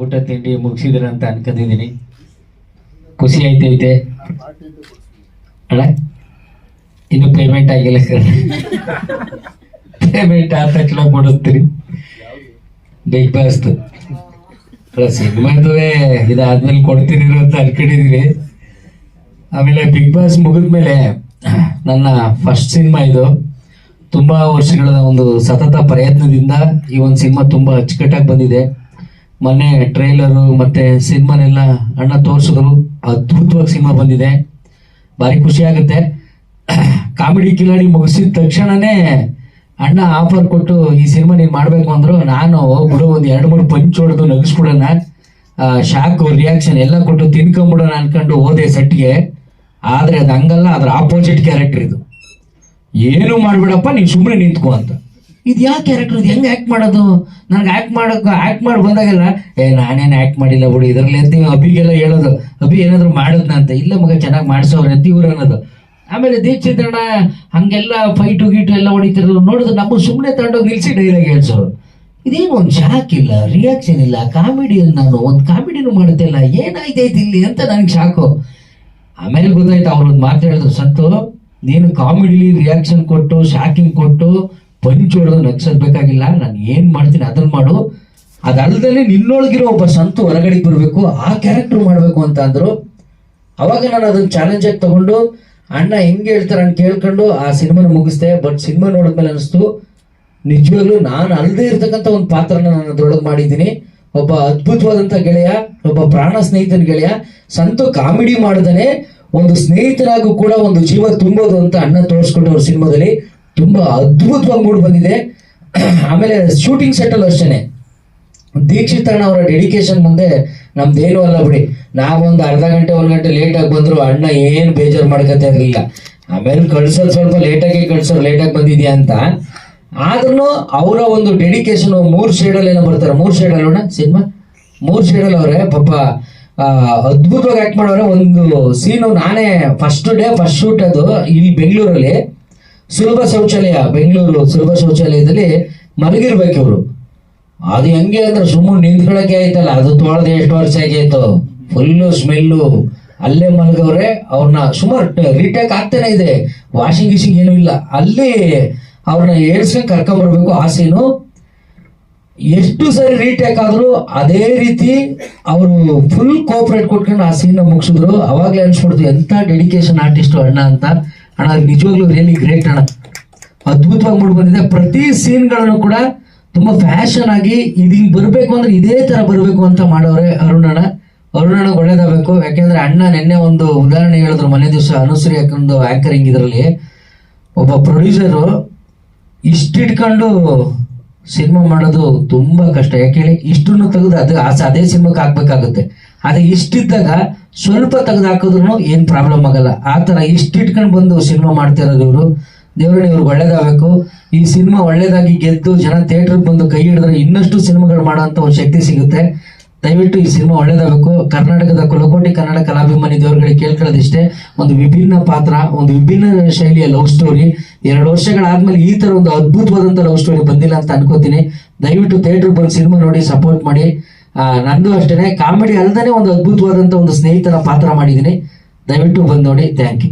ಊಟ ತಿಂಡಿ ಮುಗಿಸಿದ್ರ ಅಂತ ಅನ್ಕೊಂಡಿದೀನಿ ಖುಷಿ ಆಯ್ತೈತೆ ಅಣ್ಣ, ಇನ್ನು ಪೇಮೆಂಟ್ ಆಗಿಲ್ಲ ಸರ್ ಪೇಮೆಂಟ್ ಆ ತಕ್ಷಣ ಕೊಡಿಸ್ತೀರಿ. ಬಿಗ್ ಬಾಸ್ ಸಿನಿಮಾದುವೆ ಇದಾದ್ಮೇಲೆ ಕೊಡ್ತೀನಿ ಅಂತ ಅನ್ಕೊಂಡಿದೀನಿ. ಆಮೇಲೆ ಬಿಗ್ ಬಾಸ್ ಮುಗಿದ್ಮೇಲೆ ನನ್ನ ಫಸ್ಟ್ ಸಿನಿಮಾ ಇದು. ತುಂಬಾ ವರ್ಷಗಳ ಒಂದು ಸತತ ಪ್ರಯತ್ನದಿಂದ ಈ ಒಂದು ಸಿನಿಮಾ ತುಂಬಾ ಅಚ್ಚುಕಟ್ಟಾಗಿ ಬಂದಿದೆ. ಮೊನ್ನೆ ಟ್ರೈಲರು ಮತ್ತೆ ಸಿನಿಮಾನೆಲ್ಲ ಅಣ್ಣ ತೋರಿಸಿದ್ರು. ಅದ್ಭುತವಾಗಿ ಸಿನಿಮಾ ಬಂದಿದೆ. ಭಾರಿ ಖುಷಿ ಆಗುತ್ತೆ. ಕಾಮಿಡಿ ಕಿಲಾಡಿ ಮುಗಿಸಿದ ತಕ್ಷಣನೇ ಅಣ್ಣ ಆಫರ್ ಕೊಟ್ಟು ಈ ಸಿನಿಮಾ ನೀನ್ ಮಾಡಬೇಕು ಅಂದ್ರು. ನಾನು ಬಿಡು ಒಂದು ಎರಡು ಮೂರು ಪಂಚ್ ಹೊಡೆದು ನಗಿಸ್ಬಿಡೋಣ. ಶಾಕ್ ರಿಯಾಕ್ಷನ್ ಎಲ್ಲ ಕೊಟ್ಟು ತಿನ್ಕೊಂಬಿಡೋಣ ಅನ್ಕೊಂಡು ಹೋದೆ ಸೆಟ್ಗೆ. ಆದ್ರೆ ಅದು ಹಂಗಲ್ಲ, ಅದ್ರ ಆಪೋಸಿಟ್ ಕ್ಯಾರೆಕ್ಟರ್ ಇದು. ಏನು ಮಾಡಬೇಡಪ್ಪ, ನೀನು ಸುಮ್ಮನೆ ನಿಂತ್ಕೋ ಅಂತ. ಇದು ಯಾವ ಕ್ಯಾರೆಕ್ಟರ್ ಇದು ಹೆಂಗೆ ಆಕ್ಟ್ ಮಾಡೋದು? ನನಗೆ ಆಕ್ಟ್ ಮಾಡೋಕೆ ಆಕ್ಟ್ ಮಾಡಿ ಬಂದಾಗೆಲ್ಲ, ಏ, ನಾನೇನು ಆಕ್ಟ್ ಮಾಡಿಲ್ಲ ಬಿಡು, ಇದ್ರಲ್ಲಿ ಅಂತ ಅಭಿಗೆಲ್ಲ ಹೇಳೋದು. ಅಭಿ ಏನಾದರೂ ಮಾಡೋದ್ನ ಅಂತ. ಇಲ್ಲ ಮಗ, ಚೆನ್ನಾಗಿ ಮಾಡಿಸೋರು ಅಂತ ಇವ್ರು ಅನ್ನೋದು. ಆಮೇಲೆ ದೀಕ್ಷಿತಣ್ಣ ಹಂಗೆಲ್ಲ ಫೈಟು ಗೀಟು ಎಲ್ಲ ಹೊಡಿತಿರೋದು ನೋಡಿದ್ರೆ ನಮ್ಮ ಸುಮ್ಮನೆ ತಗೊಂಡೋಗಿ ನಿಲ್ಸಿ ಡೈಲಾಗ್ ಹೇಳ್ಸೋರು. ಇದೇನು ಒಂದು ಶಾಕ್ ಇಲ್ಲ ರಿಯಾಕ್ಷನ್ ಇಲ್ಲ ಕಾಮಿಡಿ ನಾನು ಒಂದು ಕಾಮಿಡಿನೂ ಮಾಡುತ್ತಿಲ್ಲ ಏನಾಯ್ತೈತಿ ಇಲ್ಲಿ ಅಂತ ನನಗೆ ಶಾಕು ಆಮೇಲೆ ಗೊತ್ತಾಯ್ತು ಅವ್ರೊಂದು ಮಾತು ಹೇಳಿದ್ರು ಸತ್ತು ನೀನು ಕಾಮಿಡಿಲಿ ರಿಯಾಕ್ಷನ್ ಕೊಟ್ಟು ಶಾಕಿಂಗ್ ಕೊಟ್ಟು ಪಂಚ್ ಹೊಡೆದು ನಾನು ಏನ್ ಮಾಡ್ತೀನಿ ಅದನ್ನ ಮಾಡು. ಅದಲ್ಲದೆ ನಿನ್ನೊಳಗಿರೋ ಒಬ್ಬ ಸಂತು ಹೊರಗಡೆಗೆ ಬರಬೇಕು, ಆ ಕ್ಯಾರೆಕ್ಟರ್ ಮಾಡಬೇಕು ಅಂತ ಅಂದ್ರು. ಅವಾಗ ನಾನು ಅದನ್ನ ಚಾಲೆಂಜ್ ಆಗಿ ತಗೊಂಡು, ಅಣ್ಣ ಹೆಂಗೆ ಹೇಳ್ತಾರೆ ಅಂತ ಕೇಳ್ಕೊಂಡು ಆ ಸಿನಿಮಾನ ಮುಗಿಸ್ದೆ ಬಟ್ ಸಿನಿಮಾ ನೋಡಿದ್ಮೇಲೆ ಅನಿಸ್ತು, ನಿಜವಾಗ್ಲೂ ನಾನು ಅಲ್ಲದೆ ಇರ್ತಕ್ಕಂಥ ಒಂದು ಪಾತ್ರನ ನಾನು ಅದ್ರೊಳಗೆ ಮಾಡಿದ್ದೀನಿ. ಒಬ್ಬ ಅದ್ಭುತವಾದಂಥ ಗೆಳೆಯ, ಒಬ್ಬ ಪ್ರಾಣ ಸ್ನೇಹಿತನ ಗೆಳೆಯ, ಸಂತು ಕಾಮಿಡಿ ಮಾಡದನೆ, ಒಂದು ಸ್ನೇಹಿತರಾಗೂ ಕೂಡ ಒಂದು ಜೀವ ತುಂಬೋದು ಅಂತ ಅಣ್ಣ ತೋರಿಸ್ಕೊಂಡು ಅವ್ರ ಸಿನಿಮಾದಲ್ಲಿ. ತುಂಬಾ ಅದ್ಭುತವಾಗಿ ಮೂಡ್ ಬಂದಿದೆ. ಆಮೇಲೆ ಶೂಟಿಂಗ್ ಸೆಟ್ ಅಲ್ಲೂ ಅಷ್ಟೇನೆ. ದೀಕ್ಷಿತ್ ಅಣ್ಣ ಅವರ ಡೆಡಿಕೇಶನ್ ಮುಂದೆ ನಮ್ದೇನು ಅಲ್ಲ ಬಿಡಿ. ನಾವೊಂದು ಅರ್ಧ ಗಂಟೆ, ಒಂದ್ ಗಂಟೆ ಲೇಟ್ ಆಗಿ ಬಂದ್ರು ಅಣ್ಣ ಏನ್ ಬೇಜಾರು ಮಾಡ್ಕೊತಾ ಇರಲಿಲ್ಲ ಆಮೇಲೆ ಕಳ್ಸೋದು ಸ್ವಲ್ಪ ಲೇಟಾಗಿ ಕಳ್ಸೋರು ಲೇಟಾಗಿ ಬಂದಿದ್ಯಾ ಅಂತ. ಆದ್ರೂ ಅವರ ಒಂದು ಡೆಡಿಕೇಶನ್ ಮೂರ್ ಶೇಡಲ್ಲಿ ಏನೋ ಬರ್ತಾರೆ. ಮೂರ್ ಶೇಡ್ ಅಲ್ಲೋಣ ಸಿನಿಮಾ? ಮೂರ್ ಶೇಡಲ್ಲಿ ಅವ್ರೆ, ಪಾಪ ಅದ್ಭುತವಾಗಿ ಆಕ್ಟ್ ಮಾಡೋರೆ. ಒಂದು ಸೀನು ನಾನೇ ಫಸ್ಟ್ ಡೇ ಫಸ್ಟ್ ಶೂಟ್ ಅದು, ಇಲ್ಲಿ ಬೆಂಗಳೂರಲ್ಲಿ. ಸುಲಭ ಶೌಚಾಲಯ, ಬೆಂಗಳೂರು ಸುಲಭ ಶೌಚಾಲಯದಲ್ಲಿ ಮಲಗಿರ್ಬೇಕು ಇವರು ಅದು ಹೆಂಗೆ ಅಂದ್ರೆ ಸುಮ್ಮನೆ ನಿಂತ್ಕೊಳಕ್ಕೆ ಆಯ್ತಲ್ಲ, ಅದು ತೋಳ್ದೆ ಎಷ್ಟು ವರ್ಷ ಆಗೈತು ಫುಲ್ಲು ಸ್ಮೆಲ್ಲು ಅಲ್ಲೇ ಮಲಗವ್ರೆ ಅವ್ರನ್ನ ಸುಮಾರು ರೀಟೇಕ್ ಆಗ್ತಾನೆ ಇದೆ. ವಾಷಿಂಗ್ ಗಿಶಿಂಗ್ ಏನೂ ಇಲ್ಲ. ಅಲ್ಲಿ ಅವ್ರನ್ನ ಏಳ್ಸ್ಕೊಂಡ್ ಕರ್ಕೊಂಬರ್ಬೇಕು ಆಸೆನು. ಸೀನು ಎಷ್ಟು ಸರಿ ರೀಟೇಕ್ ಆದ್ರೂ ಅದೇ ರೀತಿ ಅವರು ಫುಲ್ ಕೋಪರೇಟ್ ಕೊಟ್ಕೊಂಡು ಆ ಸೀನ್ ಮುಗಿಸಿದ್ರು. ಅವಾಗ್ಲೇ ಅನ್ಸ್ಬಿಡ್ತು ಎಂತ ಡೆಡಿಕೇಶನ್ ಆರ್ಟಿಸ್ಟ್ ಅಣ್ಣ ಅಂತ. ಅಣ್ಣ, ನಿಜವಾಗ್ಲೂ ರಿಯಲಿ ಗ್ರೇಟ್ ಅಣ್ಣ. ಅದ್ಭುತವಾಗಿ ಮೂಡ್ ಬಂದಿದೆ. ಪ್ರತಿ ಸೀನ್ಗಳನ್ನು ಕೂಡ ತುಂಬಾ ಫ್ಯಾಷನ್ ಆಗಿ ಇದು ಹಿಂಗ್ ಬರ್ಬೇಕು ಅಂದ್ರೆ ಇದೇ ತರ ಬರ್ಬೇಕು ಅಂತ ಮಾಡೋರೆ ಅರುಣಣ್ಣ ಅರುಣಣ್ಣ ಒಳ್ಳೇದಾಗಬೇಕು. ಯಾಕೆಂದ್ರೆ ಅಣ್ಣ ನಿನ್ನೆ ಒಂದು ಉದಾಹರಣೆ ಹೇಳಿದ್ರು ಮನೆ ದಿವಸ ಅನುಸರಿ ಹಾಕೊಂಡು ಆಂಕರಿಂಗ್ ಇದರಲ್ಲಿ. ಒಬ್ಬ ಪ್ರೊಡ್ಯೂಸರು ಇಷ್ಟಿಟ್ಕೊಂಡು ಸಿನಿಮಾ ಮಾಡೋದು ತುಂಬಾ ಕಷ್ಟ. ಯಾಕೆ ಹೇಳಿ? ಇಷ್ಟನ್ನು ತೆಗೆದು ಅದು ಅದೇ ಸಿನಿಮಾಕ್ಕೆ ಹಾಕ್ಬೇಕಾಗುತ್ತೆ. ಅದೇ ಇಷ್ಟಿದ್ದಾಗ ಸ್ವಲ್ಪ ತೆಗೆದು ಹಾಕಿದ್ರು ಏನ್ ಪ್ರಾಬ್ಲಮ್ ಆಗಲ್ಲ. ಆ ತರ ಇಷ್ಟಿಟ್ಕೊಂಡು ಬಂದು ಸಿನಿಮಾ ಮಾಡ್ತಾ ಇರೋದು ಇವರು. ದೇವ್ರನ್ನ ಇವ್ರಿಗೆ ಒಳ್ಳೇದಾಗಬೇಕು. ಈ ಸಿನಿಮಾ ಒಳ್ಳೇದಾಗಿ ಗೆದ್ದು ಜನ ಥಿಯೇಟರ್ ಬಂದು ಕೈ ಹಿಡಿದ್ರೆ ಇನ್ನಷ್ಟು ಸಿನಿಮಾಗಳು ಮಾಡೋಂಥ ಒಂದು ಶಕ್ತಿ ಸಿಗುತ್ತೆ. ದಯವಿಟ್ಟು ಈ ಸಿನಿಮಾ ಒಳ್ಳೇದಾಗಬೇಕು. ಕರ್ನಾಟಕದ ಕುಲಕೋಟಿ ಕನ್ನಡ ಕಲಾಭಿಮಾನಿ ದೇವರುಗಳಿಗೆ ಕೇಳ್ಕೊಳ್ಳೋದಿಷ್ಟೇ. ಒಂದು ವಿಭಿನ್ನ ಪಾತ್ರ, ಒಂದು ವಿಭಿನ್ನ ಶೈಲಿಯ ಲವ್ ಸ್ಟೋರಿ ಎರಡು ವರ್ಷಗಳಾದ್ಮೇಲೆ ಈ ತರ ಒಂದು ಅದ್ಭುತವಾದಂತ ಲವ್ ಸ್ಟೋರಿ ಬಂದಿಲ್ಲ ಅಂತ ಅನ್ಕೋತೀನಿ. ದಯವಿಟ್ಟು ಥಿಯೇಟರ್ ಬಂದು ಸಿನಿಮಾ ನೋಡಿ ಸಪೋರ್ಟ್ ಮಾಡಿ. ನಂದು ಅಷ್ಟೇನೆ, ಕಾಮಿಡಿ ಅಲ್ಲದೇ ಒಂದು ಅದ್ಭುತವಾದಂತ ಒಂದು ಸ್ನೇಹಿತರ ಪಾತ್ರ ಮಾಡಿದ್ದೀನಿ. ದಯವಿಟ್ಟು ಬಂದು ನೋಡಿ ಥ್ಯಾಂಕ್ ಯು